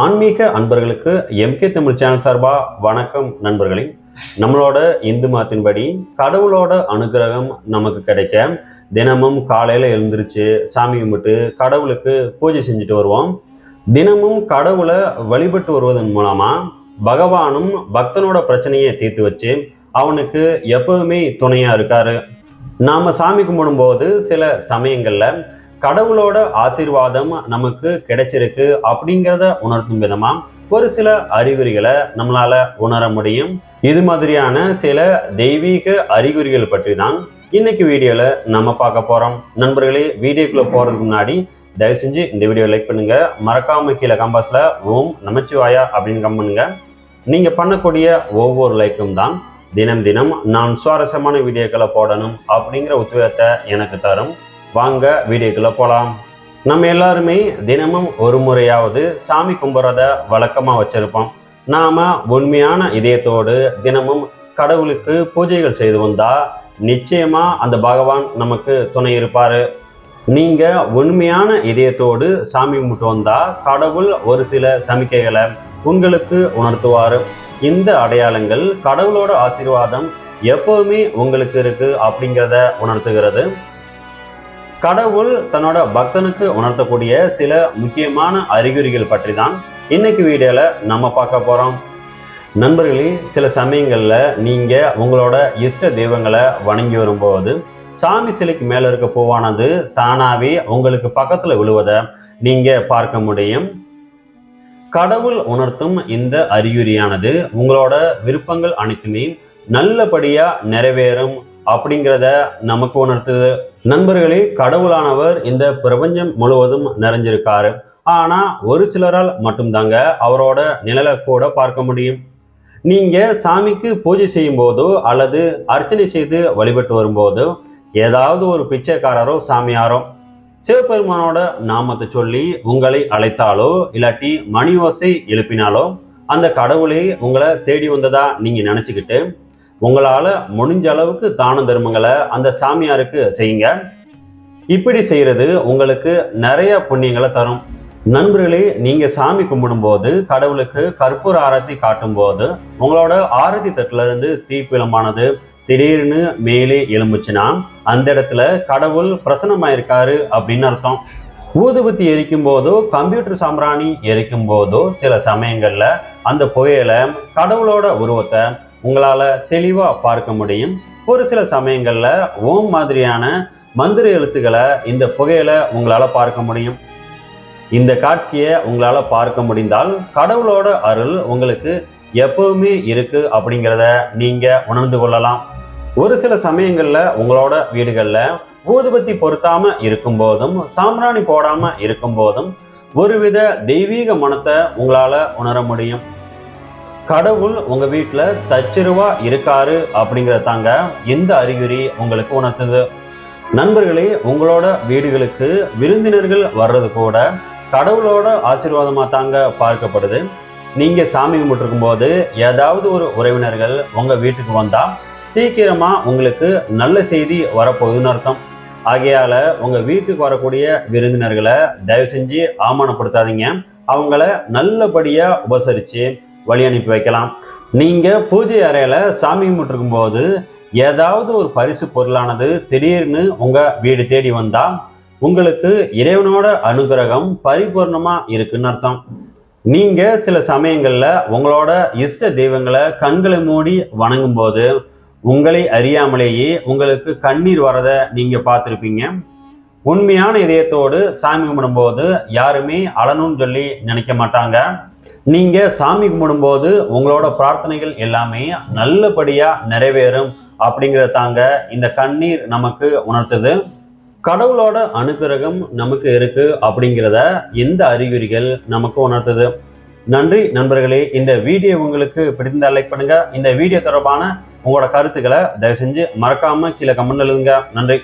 ஆன்மீக அன்பர்களுக்கு MK Tamil channel சார்பா வணக்கம் நண்பர்களே. நம்மளோட இந்து மதத்தின்படி கடவுளோட அனுகிரகம் நமக்கு கிடைக்க தினமும் காலையில எழுந்திருச்சு சாமி கும்பிட்டு கடவுளுக்கு பூஜை செஞ்சுட்டு வருவோம். தினமும் கடவுளை வழிபட்டு வருவதன் மூலமா பகவானும் பக்தனோட பிரச்சனையை தீர்த்து வச்சு அவனுக்கு எப்பவுமே துணையா இருக்காரு. நாம சாமி கும்பிடும்போது சில சமயங்கள்ல கடவுளோட ஆசீர்வாதம் நமக்கு கிடைச்சிருக்கு அப்படிங்கிறத உணர்த்தும் விதமா ஒரு சில அறிகுறிகளை நம்மளால உணர முடியும். இது மாதிரியான சில தெய்வீக அறிகுறிகள் பற்றி தான் இன்னைக்கு வீடியோல நம்ம பார்க்க போறோம். நண்பர்களே வீடியோக்குள்ள போறதுக்கு முன்னாடி தயவு செஞ்சு இந்த வீடியோ லைக் பண்ணுங்க. மறக்காம கீழே கம்பாஸ்ல ஓம் நமச்சிவாயா அப்படின்னு கம் பண்ணுங்க. நீங்க பண்ணக்கூடிய ஒவ்வொரு லைக்கும் தான் தினம் தினம் நான் சுவாரஸ்யமான வீடியோக்களை போடணும் அப்படிங்கிற உத்வேகத்தை எனக்கு தரும். வாங்க வீடியோக்குள்ள போலாம். நம்ம எல்லாருமே தினமும் ஒரு முறையாவது சாமி கும்பிட்றத வழக்கமாக வச்சிருப்போம். நாம உண்மையான இதயத்தோடு தினமும் கடவுளுக்கு பூஜைகள் செய்து வந்தா நிச்சயமா அந்த பகவான் நமக்கு துணை இருப்பாரு. நீங்க உண்மையான இதயத்தோடு சாமி கும்பிட்டு வந்தா கடவுள் ஒரு சில சமிக்கைகளை உங்களுக்கு உணர்த்துவார். இந்த அடையாளங்கள் கடவுளோட ஆசீர்வாதம் எப்போவுமே உங்களுக்கு இருக்கு அப்படிங்கிறத உணர்த்துகிறது. கடவுள் தன்னோட பக்தனுக்கு உணர்த்தக்கூடிய சில முக்கியமான அறிகுறிகள் பற்றி தான் இன்னைக்கு வீடியோல நம்ம பார்க்க போறோம். நண்பர்களே சில சமயங்களில் நீங்க உங்களோட இஷ்ட தெய்வங்களை வணங்கி வரும்போது சாமி சிலைக்கு மேலே இருக்க பூவானது தானாவே உங்களுக்கு பக்கத்தில் விழுவதை நீங்க பார்க்க முடியும். கடவுள் உணர்த்தும் இந்த அறிகுறியானது உங்களோட விருப்பங்கள் அனைத்துமே நல்லபடியா நிறைவேறும் அப்படிங்கிறத நமக்கு உணர்த்துது. நண்பர்களே கடவுளானவர் இந்த பிரபஞ்சம் முழுவதும் நிறைஞ்சிருக்காரு. ஆனா ஒரு சிலரால் மட்டும்தாங்க அவரோட நிழலை கூட பார்க்க முடியும். நீங்க சாமிக்கு பூஜை செய்யும் போதோ அல்லது அர்ச்சனை செய்து வழிபட்டு வரும்போதோ ஏதாவது ஒரு பிச்சைக்காரரோ சாமியாரோ சிவபெருமானோட நாமத்தை சொல்லி உங்களை அழைத்தாலோ இல்லாட்டி மணி ஓசை எழுப்பினாலோ அந்த கடவுளே உங்களை தேடி வந்ததா நீங்க நினைச்சுக்கிட்டு உங்களால் முடிஞ்ச அளவுக்கு தான தர்மங்களை அந்த சாமியாருக்கு செய்யுங்க. இப்படி செய்கிறது உங்களுக்கு நிறைய புண்ணியங்களை தரும். நண்பர்களே நீங்கள் சாமி கும்பிடும்போது கடவுளுக்கு கற்பூர ஆரத்தி காட்டும்போது உங்களோட ஆரத்தி தட்டிலிருந்து இருந்து திடீர்னு மேலே எலும்புச்சுன்னா அந்த இடத்துல கடவுள் பிரசன்னமாயிருக்காரு அப்படின்னு அர்த்தம். ஊதுபத்தி எரிக்கும் போதோ கம்ப்யூட்டர் சாம்பிராணி எரிக்கும் போதோ சில சமயங்களில் அந்த புகையில கடவுளோட உருவத்தை உங்களால் தெளிவாக பார்க்க முடியும். ஒரு சில சமயங்களில் ஓம் மாதிரியான மந்திர எழுத்துக்களை இந்த புகையில உங்களால் பார்க்க முடியும். இந்த காட்சியை உங்களால் பார்க்க முடிந்தால் கடவுளோட அருள் உங்களுக்கு எப்பவுமே இருக்கு அப்படிங்கிறத நீங்கள் உணர்ந்து கொள்ளலாம். ஒரு சில சமயங்களில் உங்களோட வீடுகளில் ஊதுபத்தி பொருத்தாம இருக்கும் போதும் சாம்பிராணி போடாம இருக்கும்போதும் ஒருவித தெய்வீக மனத்தை உங்களால் உணர முடியும். கடவுள் உங்க வீட்டுல தச்சிருவா இருக்காரு அப்படிங்கிறத தாங்க இந்த அறிகுறி உங்களுக்கு உணர்த்துது. நண்பர்களே உங்களோட வீடுகளுக்கு விருந்தினர்கள் வர்றது கூட கடவுளோட ஆசீர்வாதமா தாங்க பார்க்கப்படுது. நீங்க சாமி கும்பிட்டுருக்கும் போது ஏதாவது ஒரு உறவினர்கள் உங்க வீட்டுக்கு வந்தா சீக்கிரமா உங்களுக்கு நல்ல செய்தி வரப்போகுதுன்னு அர்த்தம். ஆகையால உங்க வீட்டுக்கு வரக்கூடிய விருந்தினர்களை தயவு செஞ்சு ஆமானப்படுத்தாதீங்க அவங்கள நல்லபடியா உபசரிச்சு வழி அனுப்பி வைக்கலாம். நீங்கள் பூஜை அறையில் சாமி கும்பிட்டுருக்கும் போது ஏதாவது ஒரு பரிசு பொருளானது திடீர்னு உங்கள் வீடு தேடி வந்தால் உங்களுக்கு இறைவனோட அனுகிரகம் பரிபூர்ணமாக இருக்குன்னு அர்த்தம். நீங்கள் சில சமயங்களில் உங்களோட இஷ்ட தெய்வங்களை கண்களை மூடி வணங்கும் போது உங்களை அறியாமலேயே உங்களுக்கு கண்ணீர் வரதை நீங்கள் பார்த்துருப்பீங்க. உண்மையான இதயத்தோடு சாமி கும்பிடும்போது யாருமே அழணும்னு சொல்லி நினைக்க மாட்டாங்க. நீங்க சாமி கும்பிடும்போது உங்களோட பிரார்த்தனைகள் எல்லாமே நல்லபடியா நிறைவேறும் அப்படிங்கிறத தாங்க இந்த கண்ணீர் நமக்கு உணர்த்துது. கடவுளோட அனுகிரகம் நமக்கு இருக்கு அப்படிங்கிறத எந்த அறிகுறிகள் நமக்கு உணர்த்துது. நன்றி நண்பர்களே இந்த வீடியோ உங்களுக்கு பிடித்திருந்தால் லைக் பண்ணுங்க. இந்த வீடியோ தொடர்பான உங்களோட கருத்துக்களை தயவு செஞ்சு மறக்காம கீழே கமெண்ட் எழுதுங்க நன்றி.